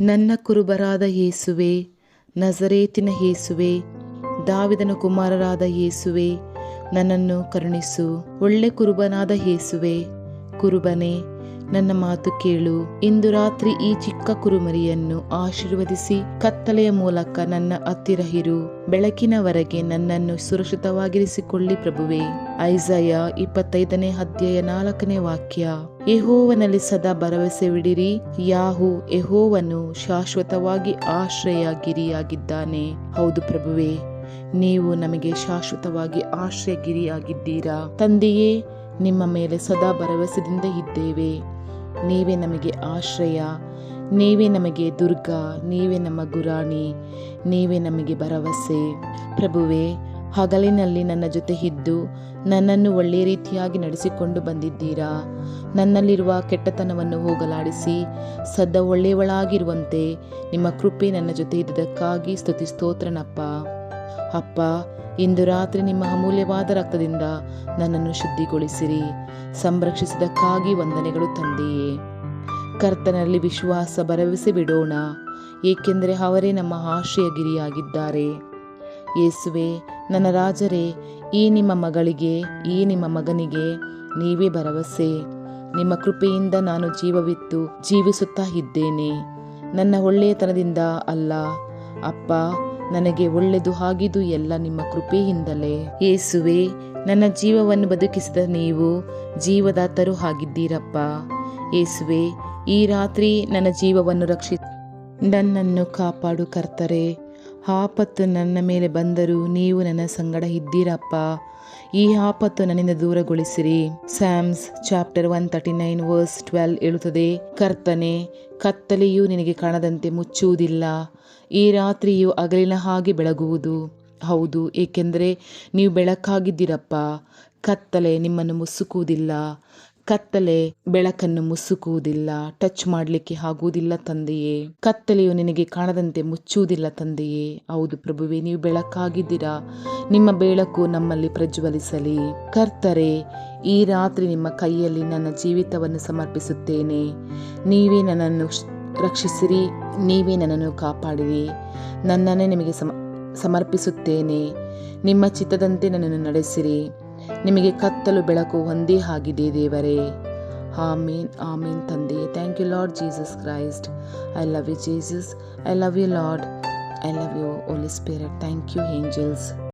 ನನ್ನ ಕುರುಬರಾದ ಯೇಸುವೆ ನಜರೇತಿನ ಯೇಸುವೆ ದಾವಿದನ ಕುಮಾರರಾದ ಯೇಸುವೆ ನನ್ನನ್ನು ಕರುಣಿಸು. ಒಳ್ಳೆ ಕುರುಬನಾದ ಯೇಸುವೆ ಕುರುಬನೇ ನನ್ನ ಮಾತು ಕೇಳು. ಇಂದು ರಾತ್ರಿ ಈ ಚಿಕ್ಕ ಕುರುಮರಿಯನ್ನು ಆಶೀರ್ವದಿಸಿ ಕತ್ತಲೆಯ ಮೂಲಕ ನನ್ನ ಹತ್ತಿರ ಇರು. ಬೆಳಕಿನವರೆಗೆ ನನ್ನನ್ನು ಸುರಕ್ಷಿತವಾಗಿರಿಸಿಕೊಳ್ಳಿ ಪ್ರಭುವೆ. ಐಸಯ ಇಪ್ಪತ್ತೈದನೇ ಅಧ್ಯಾಯ ನಾಲ್ಕನೇ ವಾಕ್ಯ. ಯಹೋವನಲ್ಲಿ ಸದಾ ಭರವಸೆವಿಡಿರಿ ಯಾಹು ಯಹೋವನು ಶಾಶ್ವತವಾಗಿ ಆಶ್ರಯ ಗಿರಿಯಾಗಿದ್ದಾನೆ ಹೌದು ಪ್ರಭುವೆ, ನೀವು ನಮಗೆ ಶಾಶ್ವತವಾಗಿ ಆಶ್ರಯ ಗಿರಿಯಾಗಿದ್ದೀರಾ ತಂದೆಯೇ, ನಿಮ್ಮ ಮೇಲೆ ಸದಾ ಭರವಸೆದಿಂದ ಇದ್ದೇವೆ. ನೀವೇ ನಮಗೆ ಆಶ್ರಯ, ನೀವೇ ನಮಗೆ ದುರ್ಗ, ನೀವೇ ನಮ್ಮ ಗುರಾಣಿ, ನೀವೇ ನಮಗೆ ಭರವಸೆ. ಪ್ರಭುವೆ, ಹಗಲಿನಲ್ಲಿ ನನ್ನ ಜೊತೆ ಇದ್ದು ನನ್ನನ್ನು ಒಳ್ಳೆಯ ರೀತಿಯಾಗಿ ನಡೆಸಿಕೊಂಡು ಬಂದಿದ್ದೀರಾ? ನನ್ನಲ್ಲಿರುವ ಕೆಟ್ಟತನವನ್ನು ಹೋಗಲಾಡಿಸಿ ಸದಾ ಒಳ್ಳೆಯವಳಾಗಿರುವಂತೆ ನಿಮ್ಮ ಕೃಪೆ ನನ್ನ ಜೊತೆ ಇದ್ದುದಕ್ಕಾಗಿ ಸ್ತುತಿ ಸ್ತೋತ್ರನಪ್ಪ. ಅಪ್ಪ, ಇಂದು ರಾತ್ರಿ ನಿಮ್ಮ ಅಮೂಲ್ಯವಾದ ರಕ್ತದಿಂದ ನನ್ನನ್ನು ಶುದ್ಧಿಗೊಳಿಸಿರಿ. ಸಂರಕ್ಷಿಸಿದಕ್ಕಾಗಿ ವಂದನೆಗಳು ತಂದೆಯೇ. ಕರ್ತನಲ್ಲಿ ವಿಶ್ವಾಸ ಭರವಸೆ ಬಿಡೋಣ. ಏಕೆಂದರೆ ಅವರೇ ನಮ್ಮ ಆಶ್ರಯಗಿರಿಯಾಗಿದ್ದಾರೆ. ಯೇಸುವೆ, ನನ್ನ ರಾಜರೇ, ಈ ನಿಮ್ಮ ಮಗಳಿಗೆ, ಈ ನಿಮ್ಮ ಮಗನಿಗೆ ನೀವೇ ಭರವಸೆ. ನಿಮ್ಮ ಕೃಪೆಯಿಂದ ನಾನು ಜೀವವಿತ್ತು, ಜೀವಿಸುತ್ತಾ ಇದ್ದೇನೆ. ನನ್ನ ಒಳ್ಳೆಯತನದಿಂದ ಅಲ್ಲ. ಅಪ್ಪ ನನಗೆ ಒಳ್ಳೆದು ಆಗಿದು ಎಲ್ಲ ನಿಮ್ಮ ಕೃಪೆಯಿಂದಲೇ. ಏಸುವೆ ನನ್ನ ಜೀವವನ್ನು ಬದುಕಿಸಿದ ನೀವು ಜೀವದಾತರು ಆಗಿದ್ದೀರಪ್ಪ. ಏಸುವೆ ಈ ರಾತ್ರಿ ನನ್ನ ಜೀವವನ್ನು ರಕ್ಷಿಸಿ. ನನ್ನನ್ನು ಕಾಪಾಡು ಕರ್ತರೆ. ಆಪತ್ತು ನನ್ನ ಮೇಲೆ ಬಂದರೂ ನೀವು ನನ್ನ ಸಂಗಡ ಇದ್ದೀರಪ್ಪ. ಈ ಆಪತ್ತು ನನ್ನಿಂದ ದೂರಗೊಳಿಸಿರಿ. Psalms chapter one thirty nine verse twelve ಹೇಳುತ್ತದೆ, ಕರ್ತನೆ, ಕತ್ತಲೆಯು ನಿನಗೆ ಕಾಣದಂತೆ ಮುಚ್ಚುವುದಿಲ್ಲ. ಈ ರಾತ್ರಿಯು ಹಗಲಿನ ಹಾಗೆ ಬೆಳಗುವುದು. ಹೌದು, ಏಕೆಂದರೆ ನೀವು ಬೆಳಕಾಗಿದ್ದೀರಪ್ಪ. ಕತ್ತಲೆ ನಿಮ್ಮನ್ನು ಮುಸುಕುವುದಿಲ್ಲ. ಕತ್ತಲೆ ಬೆಳಕನ್ನು ಮುಸುಕುವುದಿಲ್ಲ ಟಚ್ ಮಾಡಲಿಕ್ಕೆ ಆಗುವುದಿಲ್ಲ ತಂದೆಯೇ. ಕತ್ತಲೆಯು ನಿನಗೆ ಕಾಣದಂತೆ ಮುಚ್ಚುವುದಿಲ್ಲ ತಂದೆಯೇ. ಹೌದು ಪ್ರಭುವೆ, ನೀವು ಬೆಳಕಾಗಿದ್ದೀರಾ? ನಿಮ್ಮ ಬೆಳಕು ನಮ್ಮಲ್ಲಿ ಪ್ರಜ್ವಲಿಸಲಿ. ಕರ್ತರೆ, ಈ ರಾತ್ರಿ ನಿಮ್ಮ ಕೈಯಲ್ಲಿ ನನ್ನ ಜೀವಿತವನ್ನು ಸಮರ್ಪಿಸುತ್ತೇನೆ. ನೀವೇ ನನ್ನನ್ನು ರಕ್ಷಿಸಿರಿ, ನೀವೇ ನನ್ನನ್ನು ಕಾಪಾಡಿರಿ. ನನ್ನನ್ನೇ ನಿಮಗೆ ಸಮ, ಸಮರ್ಪಿಸುತ್ತೇನೆ. ನಿಮ್ಮ ಚಿತ್ತದಂತೆ ನನ್ನನ್ನು ನಡೆಸಿರಿ. ನಿಮಗೆ ಕತ್ತಲು ಬೆಳಕು ಒಂದೇ ಆಗಿದೆ ದೇವರೇ. ಆಮೀನ್ ಆಮೀನ್ ತಂದೆ. Thank you lord Jesus Christ I love you Jesus I love you lord I love you holy spirit thank you angels